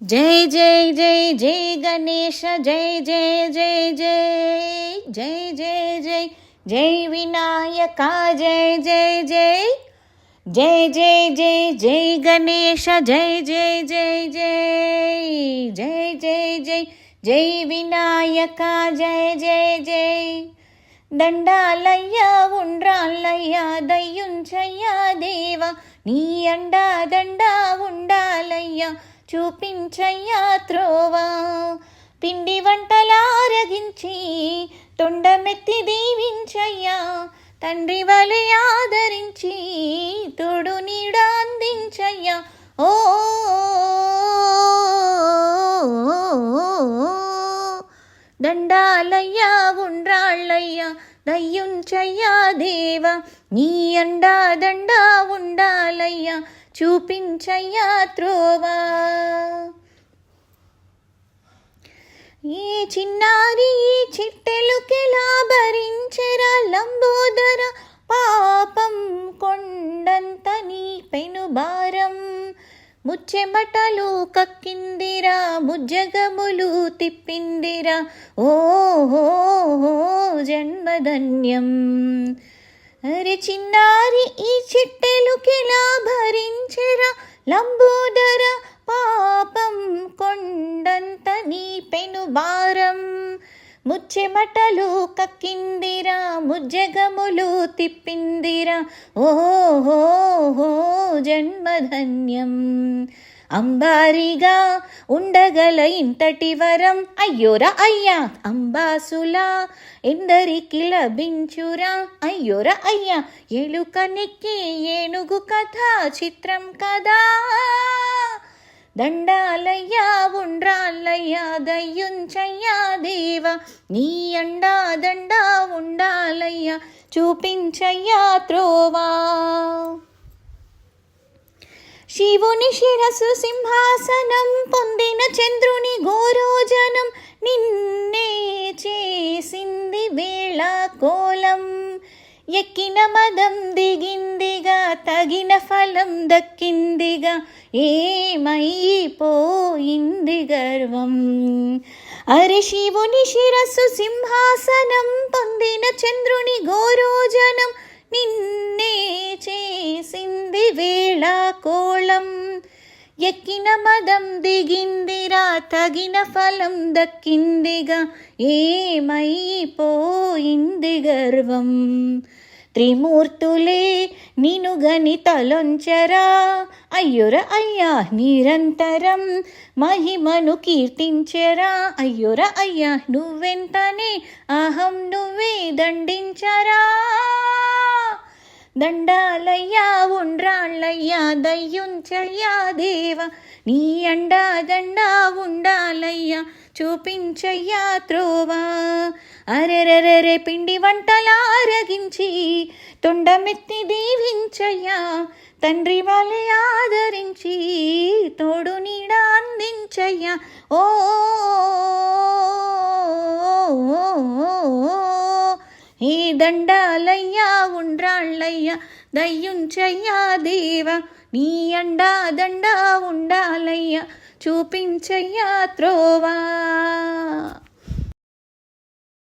జై జై జై జై గణేష జై జై జై జై జై జై జై జై వినాయక జై జై జై జై జై జై జై గణేష జై జై జై జై జై జై జై జై వినాయక జై జై జై దండాలయ్యా ఉండ్రాళ్ళయ్యా దయ్యుంచయ్యా దేవా నీ అండా దండా ఉండా చూపించయ్యా త్రోవా. పిండి వంటలారగించి తొండమెత్తి దీవించయ్యా. తండ్రి వలె ఆదరించి తోడు నీడ అందించయ్యా. ఓ దండాలయ్యా ఉండ్రాళ్ళయ్యా దయ్యుంచయ్యా దేవా. నీ అండా దండా ఉండాలయ్యా. చూపించయ్యా త్రోవా. ఏ చిన్నారి ఈ చిట్టెలుకెలా భరించెరా లంబోదర పాపం కొండంత నీ పెనుభారం ముచ్చెమటలు కక్కిందిరా ముజ్జగములు తిప్పిందిరా. ఓహో జన్మధన్యం. అరే చిన్నారి ఈ చిట్టెలుకెలా లంబోదర పాపం కొండంత నీ పెను భారం. ముచ్చెమటలు కక్కిందిరా ముజ్జగములు తిప్పిందిరా. ఓహో జన్మధన్యం. అంబారిగా ఉండగల ఇంతటి వరం. అయ్యోరా అయ్యా అంబాసులా ఎందరికి లభించురా? అయ్యోరా అయ్యా ఎలుక నెక్కి ఏనుగు కథ చిత్రం కదా దండాలయ్యా ఉండ్రాలయ్యా దయ్యుంచయ్యా దేవా. నీ అండా దండా ఉండాలయ్యా చూపించయ్యా త్రోవా శివుని శిరసు సింహాసనం పొందిన చంద్రుని గోరోజనం నిన్నే చేసింది వేళ కోలం ఎక్కిన మదం దిగిందిగా తగిన ఫలం దక్కిందిగా ఏమైపోయింది గర్వం? అరి శివుని శిరస్సు సింహాసనం పొందిన చంద్రుని గోరోజనం నిన్నే చేసింది వేళాకో ఎక్కిన మదం దిగిందిరా తగిన ఫలం దక్కిందిగా ఏమైపోయింది గర్వం? త్రిమూర్తులే నిను గని తలొంచరా అయ్యుర అయ్యా నిరంతరం మహిమను కీర్తించరా అయ్యుర అయ్యా నువ్వెంతనే అహం నువ్వే దండించరా? దండాలయ్యా ఉండ్రాళ్ళయ్యా దయ్యుంచయ్యా దేవ. నీ అండా దండా ఉండాలయ్యా చూపించయ్యా త్రోవా. అరెరెరెరె పిండి వంటలారగించి తొండమెత్తి దీవించయ్యా. తండ్రి వాళ్ళే ఆదరించి తోడు నీడ అందించయ్యా. ఓ ఈ దండాలయ్యా ఉండ్రాళ్ళయ్యా దయ్యుంచయ్యా దేవా. నీ అండా దండా ఉండాలయ్యా చూపించయ్యా త్రోవా.